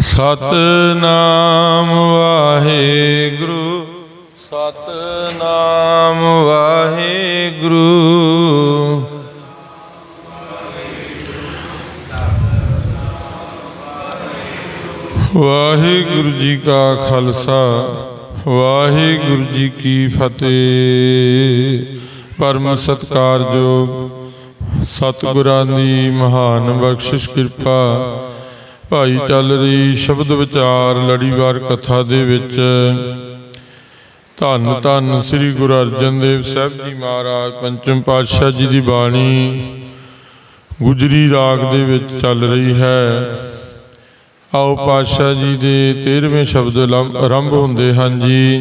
ਸਤਨਾਮ ਵਾਹਿਗੁਰੂ ਸਤਨਾਮ ਵਾਹਿਗੁਰੂ। ਵਾਹਿਗੁਰੂ ਜੀ ਕਾ ਖਾਲਸਾ, ਵਾਹਿਗੁਰੂ ਜੀ ਕੀ ਫਤਿਹ। ਪਰਮ ਸਤਕਾਰਯੋਗ ਸਤਿਗੁਰਾਂ ਦੀ ਮਹਾਨ ਬਖਸ਼ਿਸ਼ ਕਿਰਪਾ ਭਾਈ ਚੱਲ ਰਹੀ ਸ਼ਬਦ ਵਿਚਾਰ ਲੜੀਵਾਰ ਕਥਾ ਦੇ ਵਿੱਚ। ਧੰਨ ਧੰਨ ਸ੍ਰੀ ਗੁਰੂ ਅਰਜਨ ਦੇਵ ਸਾਹਿਬ ਜੀ ਮਹਾਰਾਜ, ਪੰਚਮ ਪਾਤਸ਼ਾਹ ਜੀ ਦੀ ਬਾਣੀ ਗੁਜਰੀ ਰਾਗ ਦੇ ਵਿੱਚ ਚੱਲ ਰਹੀ ਹੈ। ਆਓ ਪਾਤਸ਼ਾਹ ਜੀ ਦੇ 13ਵੇਂ ਸ਼ਬਦ ਲੰਮ- ਆਰੰਭ ਹੁੰਦੇ ਹਨ ਜੀ।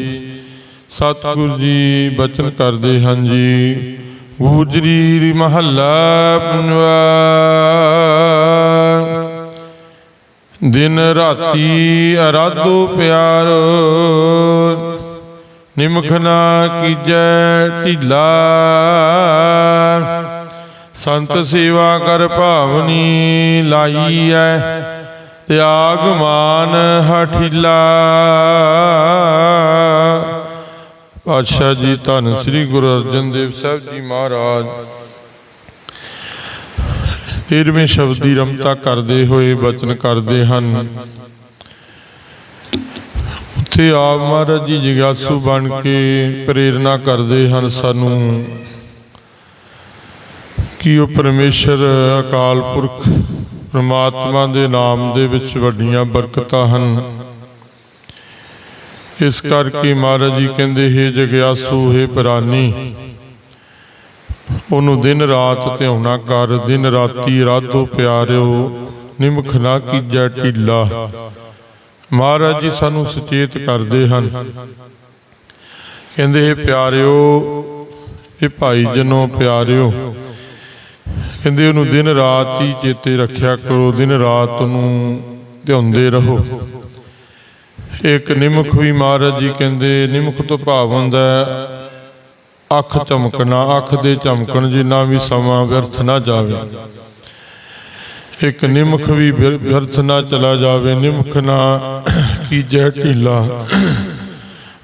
ਸਤਿਗੁਰੂ ਜੀ ਬਚਨ ਕਰਦੇ ਹਨ ਜੀ। ਗੁਜਰੀ ਮਹੱਲਾ ਪੰਜਵਾ ਦਿਨ ਰਾਤੀ ਅਰਾਧੋ ਪਿਆਰੋ। ਨਿਮਖ ਨਾ ਕੀਜੈ ਢਿਲਾ। ਸੰਤ ਸੇਵਾ ਕਰ ਭਾਵਨੀ ਲਾਈ ਐ ਤਿਆਗ ਮਾਨ ਹਠੀਲਾ। ਪਾਤਸ਼ਾਹ ਜੀ, ਧੰਨ ਸ੍ਰੀ ਗੁਰੂ ਅਰਜਨ ਦੇਵ ਸਾਹਿਬ ਜੀ ਮਹਾਰਾਜ। ਤੇਰਵੇਂ ਸ਼ਬਦ ਦੀ ਰਮਤਾ ਕਰਦੇ ਹੋਏ ਬਚਨ ਕਰਦੇ ਹਨ। ਉੱਥੇ ਆਪ ਮਹਾਰਾਜ ਜੀ ਜਿਗਿਆਸੂ ਬਣ ਕੇ ਪ੍ਰੇਰਣਾ ਕਰਦੇ ਹਨ ਸਾਨੂੰ ਕਿ ਉਹ ਪਰਮੇਸ਼ਰ, ਅਕਾਲ ਪੁਰਖ, ਪ੍ਰਮਾਤਮਾ ਦੇ ਨਾਮ ਦੇ ਵਿੱਚ ਵੱਡੀਆਂ ਬਰਕਤਾਂ ਹਨ। ਇਸ ਕਰਕੇ ਮਹਾਰਾਜ ਜੀ ਕਹਿੰਦੇ, ਹੈ ਜਗਿਆਸੂ, ਹੈ ਪ੍ਰਾਨੀ ਉਹਨੂੰ ਦਿਨ ਰਾਤ ਧਿਆਉਣਾ ਕਰ, ਦਿਨ ਰਾਤੀ ਰਾਤੋ ਪਿਆਰਿਓ, ਨਿਮਖ ਨਾ ਕੀਜੈ ਢਿੱਲਾ। ਮਹਾਰਾਜ ਜੀ ਸਾਨੂੰ ਸੁਚੇਤ ਕਰਦੇ ਹਨ। ਕਹਿੰਦੇ, ਹੈ ਪਿਆਰਿਓ ਇਹ ਭਾਈ ਜਨੋ ਪਿਆਰਿਓ, ਕਹਿੰਦੇ, ਉਹਨੂੰ ਦਿਨ ਰਾਤ ਹੀ ਚੇਤੇ ਰੱਖਿਆ ਕਰੋ, ਦਿਨ ਰਾਤ ਨੂੰ ਧਿਆਉਂਦੇ ਰਹੋ। ਇੱਕ ਨਿਮਖ ਵੀ ਮਹਾਰਾਜ ਜੀ ਕਹਿੰਦੇ, ਨਿਮਖ ਤੋਂ ਭਾਵ ਹੁੰਦਾ ਅੱਖ ਚਮਕਣਾ, ਅੱਖ ਦੇ ਚਮਕਣ, ਜਿੰਨਾ ਵੀ ਸਮਾਂ ਵਿਅਰਥ ਨਾ ਜਾਵੇ। ਇੱਕ ਨਿਮਖ ਵੀ ਵਿਅਰਥ ਨਾ ਚਲਾ ਜਾਵੇ। ਨਿਮਖ ਨਾ ਕੀਜੈ ਢੀਲਾ।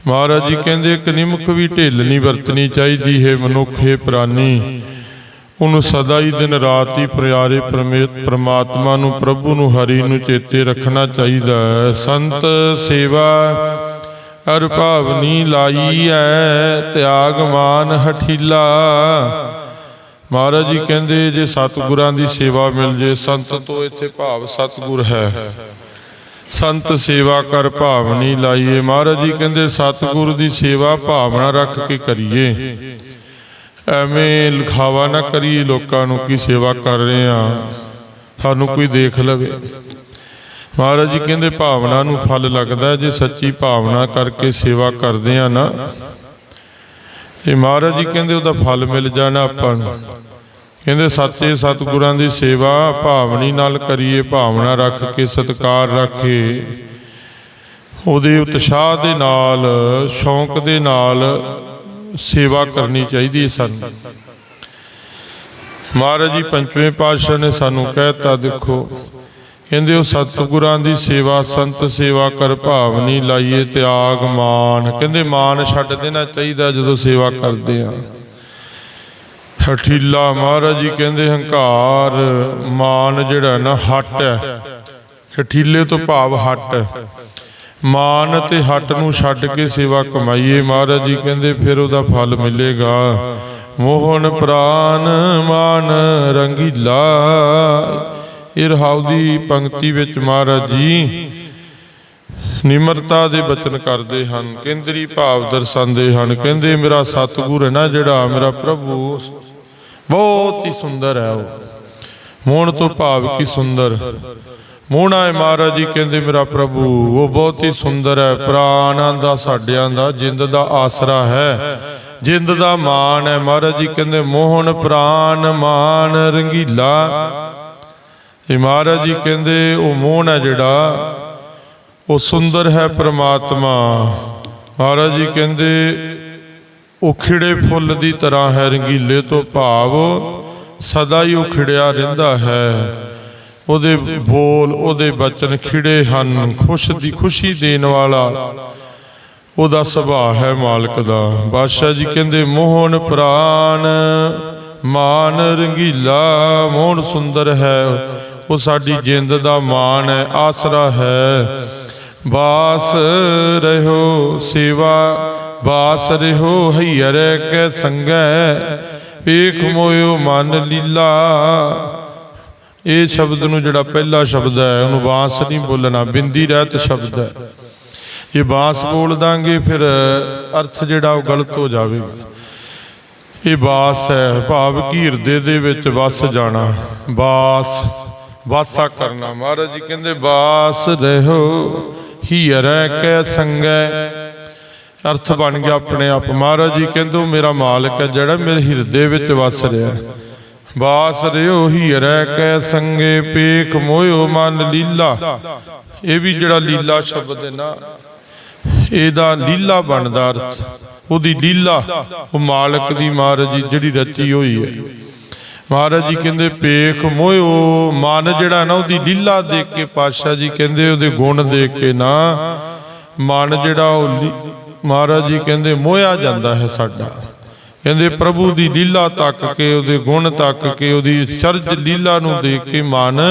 ਮਹਾਰਾਜ ਜੀ ਕਹਿੰਦੇ, ਇੱਕ ਨਿਮਖ ਵੀ ਢਿੱਲ ਨਹੀਂ ਵਰਤਣੀ ਚਾਹੀਦੀ, ਹੈ ਮਨੁੱਖ, ਹੈ ਪ੍ਰਾਨੀ। ਉਹਨੂੰ ਸਦਾ ਹੀ ਦਿਨ ਰਾਤ ਹੀ ਪਿਆਰੇ ਪਰਮੇ- ਪ੍ਰਮਾਤਮਾ ਨੂੰ, ਪ੍ਰਭੂ ਨੂੰ, ਹਰੀ ਨੂੰ ਚੇਤੇ ਰੱਖਣਾ ਚਾਹੀਦਾ ਹੈ। ਸੰਤ ਸੇਵਾ ਅਰ ਭਾਵਨੀ ਲਾਈ ਐ, ਤਿਆਗਮਾਨ ਹਠੀਲਾ। ਮਹਾਰਾਜ ਜੀ ਕਹਿੰਦੇ, ਜੇ ਸਤਿਗੁਰਾਂ ਦੀ ਸੇਵਾ ਮਿਲ ਜੇ, ਸੰਤ ਤੋਂ ਇੱਥੇ ਭਾਵ ਸਤਿਗੁਰ ਹੈ। ਸੰਤ ਸੇਵਾ ਕਰ ਭਾਵਨੀ ਲਾਈਏ। ਮਹਾਰਾਜ ਜੀ ਕਹਿੰਦੇ, ਸਤਿਗੁਰ ਦੀ ਸੇਵਾ ਭਾਵਨਾ ਰੱਖ ਕੇ ਕਰੀਏ। ਐਵੇਂ ਲਿਖਾਵਾ ਨਾ ਕਰੀਏ, ਲੋਕਾਂ ਨੂੰ ਕੀ ਸੇਵਾ ਕਰ ਰਹੇ ਆ। ਸਾਨੂੰ ਕੋਈ ਦੇਖ ਲਵੇ। ਮਹਾਰਾਜ ਜੀ ਕਹਿੰਦੇ ਭਾਵਨਾ ਨੂੰ ਫਲ ਲੱਗਦਾ ਜੇ ਸੱਚੀ ਭਾਵਨਾ ਕਰਕੇ ਸੇਵਾ ਕਰਦੇ ਆ ਨਾ ਇਹ ਮਹਾਰਾਜ ਜੀ ਕਹਿੰਦੇ ਉਹਦਾ ਫਲ ਮਿਲ ਜਾਣਾ ਆਪਾਂ ਨੂੰ। ਕਹਿੰਦੇ ਸੱਚੇ ਸਤਿਗੁਰਾਂ ਦੀ ਸੇਵਾ ਭਾਵਨੀ ਨਾਲ ਕਰੀਏ, ਭਾਵਨਾ ਰੱਖ ਕੇ, ਸਤਕਾਰ ਰੱਖੇ। ਉਹਦੇ ਉਤਸ਼ਾਹ ਦੇ ਨਾਲ, ਸ਼ੌਂਕ ਦੇ ਨਾਲ ਸੇਵਾ ਕਰਨੀ ਚਾਹੀਦੀ ਹੈ ਸਾਨੂੰ। ਮਹਾਰਾਜ ਜੀ ਪੰਜਵੇਂ ਪਾਤਸ਼ਾਹ ਨੇ ਸਾਨੂੰ ਕਹਿਤਾ ਦੇਖੋ ਕਹਿੰਦੇ ਉਹ ਸਤਿਗੁਰਾਂ ਦੀ ਸੇਵਾ, ਸੰਤ ਸੇਵਾ ਕਰ ਭਾਵਨੀ ਲਾਈਏ ਤਿਆਗ ਮਾਨ। ਕਹਿੰਦੇ ਮਾਨ ਛੱਡ ਦੇਣਾ ਚਾਹੀਦਾ ਜਦੋਂ ਸੇਵਾ ਕਰਦੇ ਆ। ਹਠੀਲਾ ਮਹਾਰਾਜ ਜੀ ਕਹਿੰਦੇ ਹੰਕਾਰ, ਮਾਨ ਜਿਹੜਾ ਨਾ ਹੱਟ ਹੈ। ਹਠੀਲੇ ਤੋਂ ਭਾਵ ਹੱਟ। ਹੈ। ਮਾਨ ਤੇ ਹੱਟ ਨੂੰ ਛੱਡ ਕੇ ਸੇਵਾ ਕਮਾਈਏ ਮਹਾਰਾਜ ਜੀ ਕਹਿੰਦੇ ਫਿਰ ਉਹਦਾ ਫਲ ਮਿਲੇਗਾ। ਮੋਹਨ ਪ੍ਰਾਨ ਮਾਨ ਰੰਗੀਲਾ। ਇਹ ਰਹਾਉ ਦੀ ਪੰਕਤੀ ਵਿੱਚ ਮਹਾਰਾਜ ਜੀ ਨਿਮਰਤਾ ਦੇ ਬਚਨ ਕਰਦੇ ਹਨ, ਕੇਂਦਰੀ ਭਾਵ ਦਰਸਾਉਂਦੇ ਹਨ, ਕਹਿੰਦੇ ਮੇਰਾ ਸਤਿਗੁਰ ਹੈ ਨਾ ਜਿਹੜਾ ਮੇਰਾ ਪ੍ਰਭੂ, ਬਹੁਤ ਹੀ ਸੁੰਦਰ ਹੈ ਉਹ। ਮੋਹਣ ਤੋਂ ਭਾਵ ਕੀ ਸੁੰਦਰ। ਮੋਹਣਾ ਹੈ ਮਹਾਰਾਜ ਜੀ, ਕਹਿੰਦੇ ਮੇਰਾ ਪ੍ਰਭੂ, ਉਹ ਬਹੁਤ ਹੀ ਸੁੰਦਰ ਹੈ, ਪ੍ਰਾਣਾਂ ਦਾ, ਸਾਡਿਆਂ ਦਾ, ਜਿੰਦ ਦਾ ਆਸਰਾ ਹੈ। ਜਿੰਦ ਦਾ ਮਾਨ ਹੈ ਮਹਾਰਾਜ ਜੀ, ਕਹਿੰਦੇ ਮੋਹਣ ਪ੍ਰਾਨ ਮਾਨ ਰੰਗੀਲਾ ਇਹ ਮਹਾਰਾਜ ਜੀ ਕਹਿੰਦੇ, ਉਹ ਮੋਹਨ ਹੈ ਜਿਹੜਾ, ਉਹ ਸੁੰਦਰ ਹੈ ਪ੍ਰਮਾਤਮਾ। ਮਹਾਰਾਜ ਜੀ ਕਹਿੰਦੇ, ਉਹ ਖਿੜੇ ਫੁੱਲ ਦੀ ਤਰ੍ਹਾਂ ਹੈ, ਰੰਗੀਲੇ ਤੋਂ ਭਾਵ ਸਦਾ ਹੀ ਉਹ ਖਿੜਿਆ ਰਹਿੰਦਾ ਹੈ। ਉਹਦੇ ਬੋਲ, ਉਹਦੇ ਬਚਨ ਖਿੜੇ ਹਨ, ਖੁਸ਼ ਦੀ ਖੁਸ਼ੀ ਦੇਣ ਵਾਲਾ, ਉਹਦਾ ਸੁਭਾਅ ਹੈ ਮਾਲਕ ਦਾ। ਬਾਦਸ਼ਾਹ ਜੀ ਕਹਿੰਦੇ, ਮੋਹਨ ਪ੍ਰਾਨ, ਮਾਨ ਰੰਗੀਲਾ, ਮੋਹਨ ਸੁੰਦਰ ਹੈ ਉਹ ਸਾਡੀ ਜਿੰਦ ਦਾ ਮਾਣ ਹੈ, ਆਸਰਾ ਹੈ। ਬਾਸ ਰਹੋ ਸੇਵਾ, ਬਾਸ ਰਹੋ ਹਈਰ ਕੈ ਸੰਗੈ। ਵੇਖ ਮੋਇਓ ਮਨ ਲੀਲਾ। ਇਹ ਸ਼ਬਦ ਨੂੰ ਜਿਹੜਾ ਪਹਿਲਾ ਸ਼ਬਦ ਹੈ, ਉਹਨੂੰ ਬਾਸ ਨਹੀਂ ਬੋਲਣਾ, ਬਿੰਦੀ ਰਹਿਤ ਸ਼ਬਦ ਹੈ। ਇਹ ਬਾਸ ਬੋਲ ਦਾਂਗੇ, ਫਿਰ ਅਰਥ ਜਿਹੜਾ ਉਹ ਗਲਤ ਹੋ ਜਾਵੇਗਾ। ਇਹ ਬਾਸ ਹੈ, ਭਾਵ ਕੀ ਹਿਰਦੇ ਦੇ ਵਿੱਚ ਵਸ ਜਾਣਾ। ਬਾਸ ਵਾਸਾ ਕਰਨਾ ਮਹਾਰਾਜ ਜੀ ਕਹਿੰਦੇ ਬਾਸ ਰਹੋ, ਹੀਰੈ ਕੈ ਸੰਗੈ। ਅਰਥ ਬਣ ਗਿਆ ਆਪਣੇ ਆਪ। ਮਹਾਰਾਜ ਜੀ ਕਹਿੰਦੇ ਮੇਰਾ ਮਾਲਕ ਹੈ ਜਿਹੜਾ ਮੇਰੇ ਹਿਰਦੇ ਵਿੱਚ ਵਸ ਰਿਹਾ ਹੈ। ਬਾਸ ਰਿਓ ਹੀਰੈ ਕੈ ਸੰਗੇ, ਪੇਖ ਮੋਇਓ ਮਨ ਲੀਲਾ। ਇਹ ਵੀ ਜਿਹੜਾ ਲੀਲਾ ਸ਼ਬਦ ਹੈ ਨਾ, ਇਹਦਾ ਲੀਲਾ ਬਣਦਾ ਅਰਥ। ਉਹਦੀ ਲੀਲਾ, ਉਹ ਮਾਲਕ ਦੀ ਮਹਾਰਾਜ ਜੀ ਜਿਹੜੀ ਰਚੀ ਹੋਈ ਹੈ। ਮਹਾਰਾਜ ਜੀ ਕਹਿੰਦੇ ਪੇਖ ਮੋਇਓ, ਮਨ ਜਿਹੜਾ ਨਾ ਉਹਦੀ ਲੀਲਾ ਦੇਖ ਕੇ ਪਾਤਸ਼ਾਹ ਜੀ ਕਹਿੰਦੇ, ਉਹਦੇ ਗੁਣ ਦੇਖ ਕੇ ਨਾ ਮਨ ਜਿਹੜਾ ਉਹ ਮਹਾਰਾਜ ਜੀ ਕਹਿੰਦੇ ਮੋਇਆ ਜਾਂਦਾ ਹੈ ਸਾਡਾ। ਕਹਿੰਦੇ, ਪ੍ਰਭੂ ਦੀ ਲੀਲਾ ਤੱਕ ਕੇ, ਉਹਦੇ ਗੁਣ ਤੱਕ ਕੇ, ਉਹਦੀ ਚਰਜ ਲੀਲਾ ਨੂੰ ਦੇਖ ਕੇ ਮਨ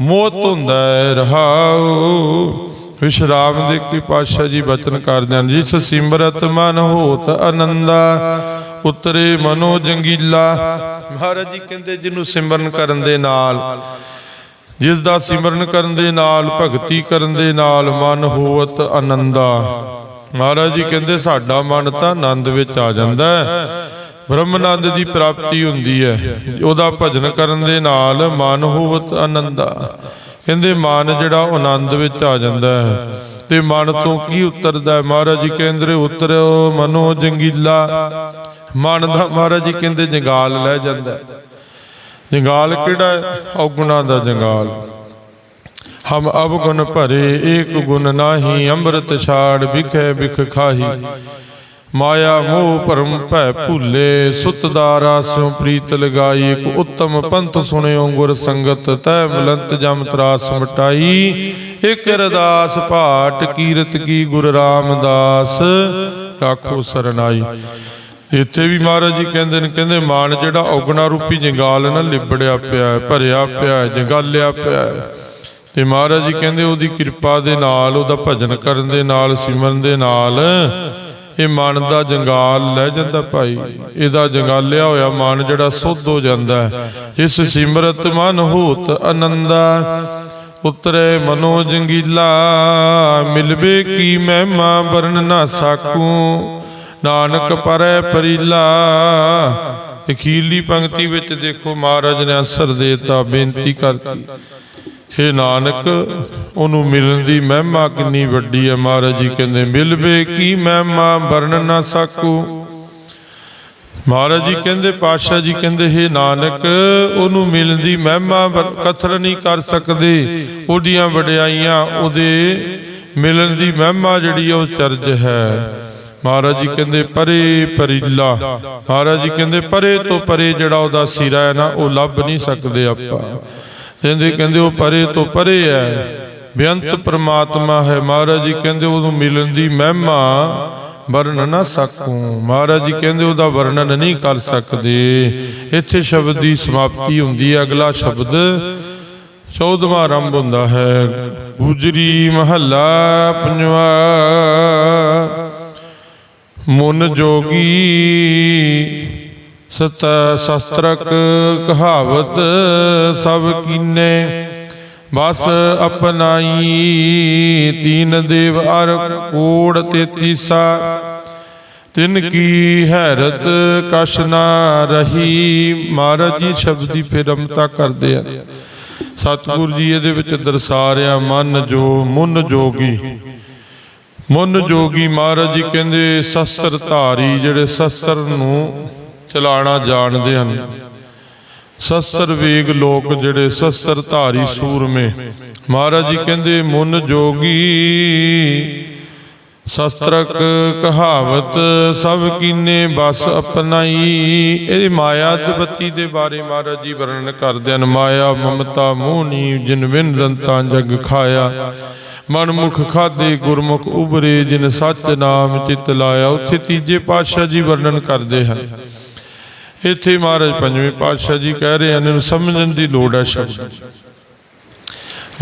ਮੋਤ ਹੁੰਦਾ ਹੈ, ਰਹਾਉ। ਵਿਸ਼ਰਾਮ ਦੇ ਕੇ ਪਾਤਸ਼ਾਹ ਜੀ ਬਚਨ ਕਰਦੇ ਹਨ, ਜਿਸ ਸਿਮਰਤ ਮਨ ਹੋਤ ਆਨੰਦਾ ਉਤਰੇ ਮਨੋ ਜੰਗੀਲਾ। ਮਹਾਰਾਜ ਜੀ ਕਹਿੰਦੇ ਜਿਹਨੂੰ ਸਿਮਰਨ ਕਰਨ ਦੇ ਨਾਲ, ਜਿਸ ਦਾ ਸਿਮਰਨ ਕਰਨ ਦੇ ਨਾਲ, ਭਗਤੀ ਕਰਨ ਦੇ ਨਾਲ ਮਨ ਹੋਵਤ ਆਨੰਦਾ। ਮਹਾਰਾਜ ਜੀ ਕਹਿੰਦੇ ਸਾਡਾ ਮਨ ਤਾਂ ਆਨੰਦ ਵਿੱਚ ਆ ਜਾਂਦਾ ਹੈ। ਬ੍ਰਹਮਨੰਦ ਦੀ ਪ੍ਰਾਪਤੀ ਹੁੰਦੀ ਹੈ। ਉਹਦਾ ਭਜਨ ਕਰਨ ਦੇ ਨਾਲ ਮਨ ਹੋਵਤ ਆਨੰਦਾ। ਕਹਿੰਦੇ ਮਨ ਜਿਹੜਾ ਆਨੰਦ ਵਿੱਚ ਆ ਜਾਂਦਾ ਹੈ। ਤੇ ਮਨ ਤੋਂ ਕੀ ਉਤਰਦਾ ਹੈ? ਮਹਾਰਾਜ ਜੀ ਕਹਿੰਦੇ ਉਤਰਿਓ ਮਨੋ ਜੰਗੀਲਾ ਮਨ ਦਾ ਮਹਾਰਾਜ ਜੀ ਕਹਿੰਦੇ ਜੰਗਾਲ ਲੈ ਜਾਂਦਾ ਜੰਗਾਲ ਕਿਹੜਾ ਹੈ? ਔਗੁਣਾ ਦਾ ਜੰਗਾਲ। ਹਮ ਅਵਗੁਣ ਭਰੇ ਏਕ ਗੁਣ ਨਾਹੀ, ਅੰਮ੍ਰਿਤ ਛਾੜ ਵਿਖੇ ਵਿਖ ਖਾਹੀ। ਮਾਇਆ ਮੋਹ ਭਰਮ ਭੈ ਭੁੱਲੇ, ਸੁਤ ਦਾ ਰਾਸਿਉ ਪ੍ਰੀਤ ਲਗਾਈ। ਇਕ ਉੱਤਮ ਪੰਥ ਸੁਣਿਓ ਗੁਰ ਸੰਗਤ, ਤੈ ਬਲੰਤ ਜਮ ਤਰਾਸ ਮਟਾਈ। ਇਕ ਅਰਦਾਸ ਭਾਟ ਕੀਰਤ ਕੀ ਗੁਰ ਰਾਮਦਾਸ, ਰਾਖੋ ਸਰਨਾਈ। ਇੱਥੇ ਵੀ ਮਹਾਰਾਜ ਜੀ ਕਹਿੰਦੇ ਨੇ, ਕਹਿੰਦੇ ਮਾਨ ਜਿਹੜਾ ਔਗਣਾ ਰੂਪੀ ਜੰਗਾਲ ਨਾਲ ਲਿਬੜਿਆ ਪਿਆ ਹੈ, ਭਰਿਆ ਪਿਆ ਹੈ, ਜੰਗਾਲਿਆ ਪਿਆ ਹੈ। ਤੇ ਮਹਾਰਾਜ ਜੀ ਕਹਿੰਦੇ ਉਹਦੀ ਕਿਰਪਾ ਦੇ ਨਾਲ, ਉਹਦਾ ਭਜਨ ਕਰਨ ਦੇ ਨਾਲ, ਸਿਮਰਨ ਦੇ ਨਾਲ ਇਹ ਮਨ ਦਾ ਜੰਗਾਲ ਲੈ ਜਾਂਦਾ ਭਾਈ। ਇਹਦਾ ਜੰਗਾਲਿਆ ਹੋਇਆ ਮਨ ਜਿਹੜਾ ਸੁੱਧ ਹੋ ਜਾਂਦਾ ਹੈ। ਜਿਸ ਸਿਮਰਤ ਮਨ ਹੋਤ ਆਨੰਦਾ ਉਤਰੇ ਮਨੋ ਜੰਗੀਲਾ, ਮਿਲਵੇ ਕੀ ਮਹਿਮਾ ਵਰਨ ਨਾ ਸਾਕੂ। ਨਾਨਕ ਪਰੈ ਪਰੀਲਾ। ਅਖੀਰਲੀ ਪੰਕਤੀ ਵਿੱਚ ਦੇਖੋ ਮਹਾਰਾਜ ਨੇ ਅਸਰ ਦੇਤਾ ਬੇਨਤੀ ਕਰਤੀ। ਹੇ ਨਾਨਕ ਉਹਨੂੰ ਮਿਲਣ ਦੀ ਮਹਿਮਾ ਕਿੰਨੀ ਵੱਡੀ ਹੈ। ਮਹਾਰਾਜ ਜੀ ਕਹਿੰਦੇ ਮਿਲਵੇ ਕੀ ਮਹਿਮਾ ਵਰਣ ਨਾ ਸਕੂ। ਮਹਾਰਾਜ ਜੀ ਕਹਿੰਦੇ ਪਾਤਸ਼ਾਹ ਜੀ ਕਹਿੰਦੇ ਹੇ ਨਾਨਕ ਉਹਨੂੰ ਮਿਲਣ ਦੀ ਮਹਿਮਾ ਕਥਨ ਨਹੀਂ ਕਰ ਸਕਦੇ। ਉਹਦੀਆਂ ਵਡਿਆਈਆਂ ਉਹਦੇ ਮਿਲਣ ਦੀ ਮਹਿਮਾ ਜਿਹੜੀ ਉਹ ਚਰਜ ਹੈ। ਮਹਾਰਾਜ ਜੀ ਕਹਿੰਦੇ, ਪਰੇ ਪਰਿਲਾ ਮਹਾਰਾਜ ਜੀ ਕਹਿੰਦੇ, ਪਰੇ ਤੋਂ ਪਰੇ ਜਿਹੜਾ ਉਹਦਾ ਸਿਰਾ ਹੈ ਨਾ, ਉਹ ਲੱਭ ਨਹੀਂ ਸਕਦੇ ਆਪਾਂ। ਕਹਿੰਦੇ ਕਹਿੰਦੇ, ਉਹ ਪਰੇ ਤੋਂ ਪਰੇ ਹੈ। ਬੇਅੰਤ ਪ੍ਰਮਾਤਮਾ ਹੈ। ਮਹਾਰਾਜ ਜੀ ਕਹਿੰਦੇ, ਉਹਨੂੰ ਮਿਲਣ ਦੀ ਮਹਿਮਾ ਵਰਣ ਨਾ ਸਕੂ। ਮਹਾਰਾਜ ਜੀ ਕਹਿੰਦੇ, ਉਹਦਾ ਵਰਣਨ ਨਹੀਂ ਕਰ ਸਕਦੇ। ਇੱਥੇ ਸ਼ਬਦ ਦੀ ਸਮਾਪਤੀ ਹੁੰਦੀ ਹੈ। ਅਗਲਾ ਸ਼ਬਦ ਚੌਦਵਾਂ ਆਰੰਭ ਹੁੰਦਾ ਹੈ। ਗੁਜਰੀ ਮਹੱਲਾ ਪੰਜਵਾ। ਮਨ ਜੋਗੀ ਸਤ ਸ਼ਸਤਰਕ ਕਹਾਵਤ ਸਭ ਕੀਨੇ, ਬਸ ਅਪਨਾਈ ਤੀਨ ਦੇਵ ਅਰ ਕੋੜ ਤੇਤੀਸਾ। ਤਿਨ ਕੀ ਹੈਰਤ ਕਛ ਨਾ ਰਹੀ, ਮਹਾਰਾਜ ਜੀ ਸ਼ਬਦੀ ਫਿਰਮਤਾ ਕਰਦੇ ਆ। ਸਤਿਗੁਰੂ ਜੀ ਇਹਦੇ ਵਿੱਚ ਦਰਸਾ ਰਿਹਾ, ਮਨ ਜੋ ਮੁਨ ਜੋਗੀ। ਮੁਨ ਜੋਗੀ ਮਹਾਰਾਜ ਜੀ ਕਹਿੰਦੇ, ਸ਼ਸਤਰ ਧਾਰੀ ਜਿਹੜੇ ਸ਼ਸਤਰ ਨੂੰ ਚਲਾਣਾ ਜਾਣਦੇ ਹਨ। ਸ਼ਸਤਰ ਵੇਗ ਲੋਕ ਜਿਹੜੇ ਸ਼ਸਤਰ ਧਾਰੀ ਸੂਰਮੇ। ਮਹਾਰਾਜ ਜੀ ਕਹਿੰਦੇ, ਮੁਨ ਜੋਗੀ ਸ਼ਸਤਰਕ ਕਹਾਵਤ, ਸਭ ਕੀਨੇ ਬਸ ਅਪਨਾਈ। ਇਹ ਮਾਇਆ ਤੇ ਦੇ ਬਾਰੇ ਮਹਾਰਾਜ ਜੀ ਵਰਣਨ ਕਰਦੇ ਹਨ। ਮਾਇਆ ਮਮਤਾ ਮੋਹਨੀ ਜਿਨ ਵਿਨ ਦੰਤਾਂ ਜਗ ਖਾਇਆ। ਮਨ ਮੁਖ ਖਾਦੇ ਗੁਰਮੁਖ ਉਬਰੇ ਜਿਨ ਸੱਚ ਨਾਮ ਚਿਤ ਲਾਇਆ, ਉੱਥੇ ਤੀਜੇ ਪਾਤਸ਼ਾਹ ਜੀ ਵਰਣਨ ਕਰਦੇ ਹਨ। ਇੱਥੇ ਮਹਾਰਾਜ ਪੰਜਵੇਂ ਪਾਤਸ਼ਾਹ ਜੀ ਕਹਿ ਰਹੇ ਹਨ, ਇਹਨੂੰ ਸਮਝਣ ਦੀ ਲੋੜ ਹੈ ਸ਼ਬਦ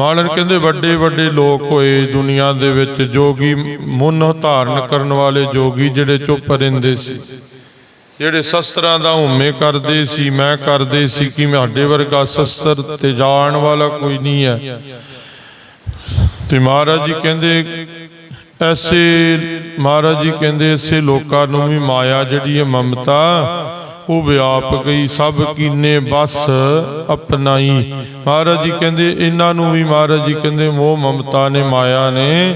ਮਾਲਨ ਕਹਿੰਦੇ, ਵੱਡੇ ਵੱਡੇ ਲੋਕ ਹੋਏ ਦੁਨੀਆ ਦੇ ਵਿੱਚ, ਜੋਗੀ ਮੁੰਨ ਧਾਰਨ ਕਰਨ ਵਾਲੇ ਜੋਗੀ ਜਿਹੜੇ ਚੁੱਪ ਰਹਿੰਦੇ ਸੀ। ਜਿਹੜੇ ਸ਼ਸਤਰਾਂ ਦਾ ਹੁਮੇ ਕਰਦੇ ਸੀ, ਮੈਂ ਕਰਦੇ ਸੀ, ਕਿ ਸਾਡੇ ਵਰਗਾ ਸ਼ਸਤਰ ਤੇ ਜਾਣ ਵਾਲਾ ਕੋਈ ਨਹੀਂ ਹੈ? ਤੇ ਮਹਾਰਾਜ ਜੀ ਕਹਿੰਦੇ, ਐਸੇ ਮਹਾਰਾਜ ਜੀ ਕਹਿੰਦੇ, ਐਸੇ ਲੋਕਾਂ ਨੂੰ ਵੀ ਮਾਇਆ ਜਿਹੜੀ ਹੈ ਮਮਤਾ, ਉਹ ਵਿਆਪ ਗਈ, ਸਭ ਕੀਨੇ ਬਸ ਅਪਨਾਈ ਮਹਾਰਾਜ ਜੀ ਕਹਿੰਦੇ, ਇਹਨਾਂ ਨੂੰ ਵੀ ਮਹਾਰਾਜ ਜੀ ਕਹਿੰਦੇ, ਮੋਹ ਮਮਤਾ ਨੇ, ਮਾਇਆ ਨੇ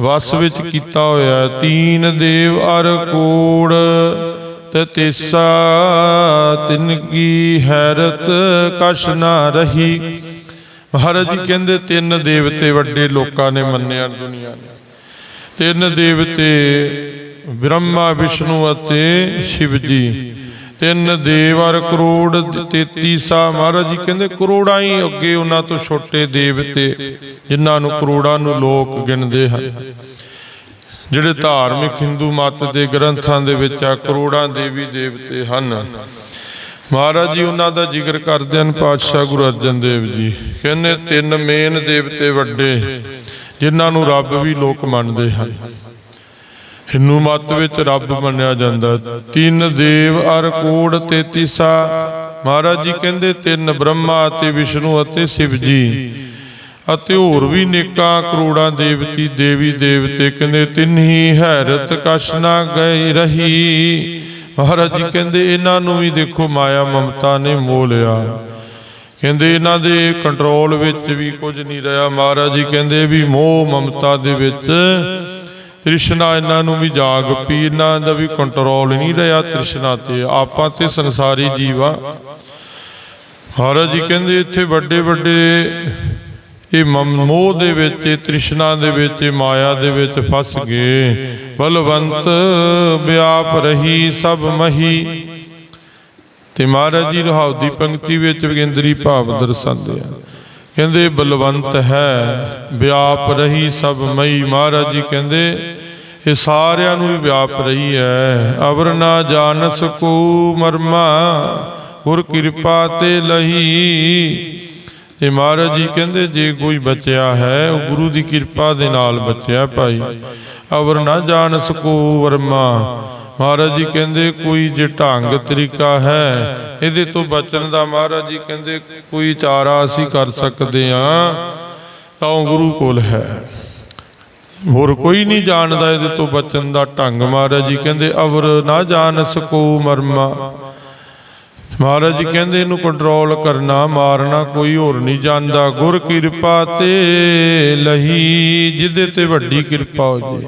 ਵਸ ਵਿੱਚ ਕੀਤਾ ਹੋਇਆ ਤੀਨ ਦੇਵ ਅਰ ਕੋੜ ਤੇ ਤੀਸਾ ਤਿਨ ਕੀ ਹੈਰਤ ਕਛ ਨਾ ਰਹੀ। ਮਹਾਰਾਜ ਜੀ ਕਹਿੰਦੇ, ਤਿੰਨ ਦੇਵਤੇ ਵੱਡੇ ਲੋਕਾਂ ਨੇ ਮੰਨਿਆ ਦੁਨੀਆ ਨੇ। ਤਿੰਨ ਦੇਵਤੇ ਬ੍ਰਹਮਾ, ਵਿਸ਼ਨੂੰ ਅਤੇ ਸ਼ਿਵ ਜੀ। ਤਿੰਨ ਦੇਵਰ ਕਰੋੜ 33 ਸਾ ਮਹਾਰਾਜ ਜੀ ਕਹਿੰਦੇ, ਕਰੋੜਾਂ ਹੀ ਅੱਗੇ ਉਹਨਾਂ ਤੋਂ ਛੋਟੇ ਦੇਵਤੇ, ਜਿਨ੍ਹਾਂ ਨੂੰ ਕਰੋੜਾਂ ਨੂੰ ਲੋਕ ਗਿਣਦੇ ਹਨ। ਜਿਹੜੇ ਧਾਰਮਿਕ ਹਿੰਦੂ ਮਤ ਦੇ ਗ੍ਰੰਥਾਂ ਦੇ ਵਿੱਚ ਆ, ਕਰੋੜਾਂ ਦੇਵੀ ਦੇਵਤੇ ਹਨ। ਮਹਾਰਾਜ ਜੀ, ਉਹਨਾਂ ਦਾ ਜ਼ਿਕਰ ਕਰਦੇ ਹਨ, ਪਾਤਸ਼ਾਹ ਗੁਰੂ ਅਰਜਨ ਦੇਵ ਜੀ। ਕਹਿੰਦੇ, ਤਿੰਨ ਮੇਨ ਦੇਵਤੇ ਵੱਡੇ, ਜਿਨ੍ਹਾਂ ਨੂੰ ਰੱਬ ਵੀ ਲੋਕ ਮੰਨਦੇ ਹਨ। ਹਿੰਦੂ ਮਤ ਵਿੱਚ ਰੱਬ ਮੰਨਿਆ ਜਾਂਦਾ। ਤਿੰਨ ਦੇਵ ਅਰ ਕੋੜ ਤੇ ਤੀਸਾ ਮਹਾਰਾਜ ਜੀ ਕਹਿੰਦੇ, ਤਿੰਨ ਬ੍ਰਹਮਾ ਅਤੇ ਵਿਸ਼ਨੂੰ ਅਤੇ ਸ਼ਿਵ ਜੀ। ਅਤੇ ਹੋਰ ਵੀ ਨੇਕਾਂ ਕਰੋੜਾਂ ਦੇਵਤੀ ਦੇਵੀ ਦੇਵਤੇ ਕਹਿੰਦੇ, ਤਿੰਨ ਹੀ ਹੈਰਤ ਕਸ਼ਨਾ ਨਾ ਗਈ ਰਹੀ। ਮਹਾਰਾਜ ਜੀ ਕਹਿੰਦੇ, ਇਹਨਾਂ ਨੂੰ ਵੀ ਦੇਖੋ ਮਾਇਆ ਮਮਤਾ ਨੇ ਮੋਹ ਲਿਆ। ਕਹਿੰਦੇ, ਇਹਨਾਂ ਦੇ ਕੰਟਰੋਲ ਵਿੱਚ ਵੀ ਕੁਝ ਨਹੀਂ ਰਿਹਾ। ਮਹਾਰਾਜ ਜੀ ਕਹਿੰਦੇ ਵੀ ਮੋਹ ਮਮਤਾ ਦੇ ਵਿੱਚ ਤ੍ਰਿਸ਼ਨਾ ਇਹਨਾਂ ਨੂੰ ਵੀ ਜਾਗ ਪੀ ਇਹਨਾਂ ਦਾ ਵੀ ਕੰਟਰੋਲ ਨਹੀਂ ਰਿਹਾ ਤ੍ਰਿਸ਼ਨਾ ਤੇ। ਆਪਾਂ ਤੇ ਸੰਸਾਰੀ ਜੀਵ ਮਹਾਰਾਜ ਜੀ ਕਹਿੰਦੇ, ਇੱਥੇ ਵੱਡੇ ਵੱਡੇ ਇਹ ਮਮ- ਮੋਹ ਦੇ ਵਿੱਚ ਇਹ ਤ੍ਰਿਸ਼ਨਾ ਦੇ ਵਿੱਚ ਇਹ ਮਾਇਆ ਦੇ ਵਿੱਚ ਫਸ ਗਏ। ਬਲਵੰਤ ਵਿਆਪ ਰਹੀ ਸਭ ਮਹੀ। ਤੇ ਮਹਾਰਾਜ ਜੀ ਰਹਾਉ ਦੀ ਪੰਕਤੀ ਵਿੱਚ ਵਿਗੇਂਦਰੀ ਭਾਵ ਦਰਸਾਉਂਦੇ ਆ। ਕਹਿੰਦੇ, ਬਲਵੰਤ ਹੈ ਵਿਆਪ ਰਹੀ ਸਭ ਮਈ ਮਹਾਰਾਜ ਜੀ ਕਹਿੰਦੇ, ਇਹ ਸਾਰਿਆਂ ਨੂੰ ਵੀ ਵਿਆਪ ਰਹੀ ਹੈ। ਅਵਰ ਨਾ ਜਾਣ ਸਕੂ ਮਰਮਾ, ਗੁਰ ਕਿਰਪਾ ਤੇ ਲਹੀ। ਤੇ ਮਹਾਰਾਜ ਜੀ ਕਹਿੰਦੇ, ਜੇ ਕੋਈ ਬਚਿਆ ਹੈ, ਉਹ ਗੁਰੂ ਦੀ ਕਿਰਪਾ ਦੇ ਨਾਲ ਬਚਿਆ ਭਾਈ। ਅਵਰ ਨਾ ਜਾਣ ਸਕੋ ਵਰਮਾ। ਮਹਾਰਾਜ ਜੀ ਕਹਿੰਦੇ, ਕੋਈ ਜੇ ਢੰਗ ਤਰੀਕਾ ਹੈ, ਇਹਦੇ ਤੋਂ ਬਚਣ ਦਾ ਮਹਾਰਾਜ ਜੀ ਕਹਿੰਦੇ, ਕੋਈ ਚਾਰਾ ਅਸੀਂ ਕਰ ਸਕਦੇ ਹਾਂ, ਤਾਂ ਉਹ ਗੁਰੂ ਕੋਲ ਹੈ। ਹੋਰ ਕੋਈ ਨਹੀਂ ਜਾਣਦਾ ਇਹਦੇ ਤੋਂ ਬਚਣ ਦਾ ਢੰਗ। ਮਹਾਰਾਜ ਜੀ ਕਹਿੰਦੇ, ਅਵਰ ਨਾ ਜਾਣ ਸਕੋ ਮਰਮਾ ਮਹਾਰਾਜ ਜੀ ਕਹਿੰਦੇ ਇਹਨੂੰ ਕੰਟਰੋਲ ਕਰਨਾ, ਮਾਰਨਾ ਕੋਈ ਹੋਰ ਨਹੀਂ ਜਾਣਦਾ ਗੁਰ ਕਿਰਪਾ ਤੇ ਲਹੀ, ਜਿਹਦੇ ਤੇ ਵੱਡੀ ਕਿਰਪਾ ਹੋ ਜੇ।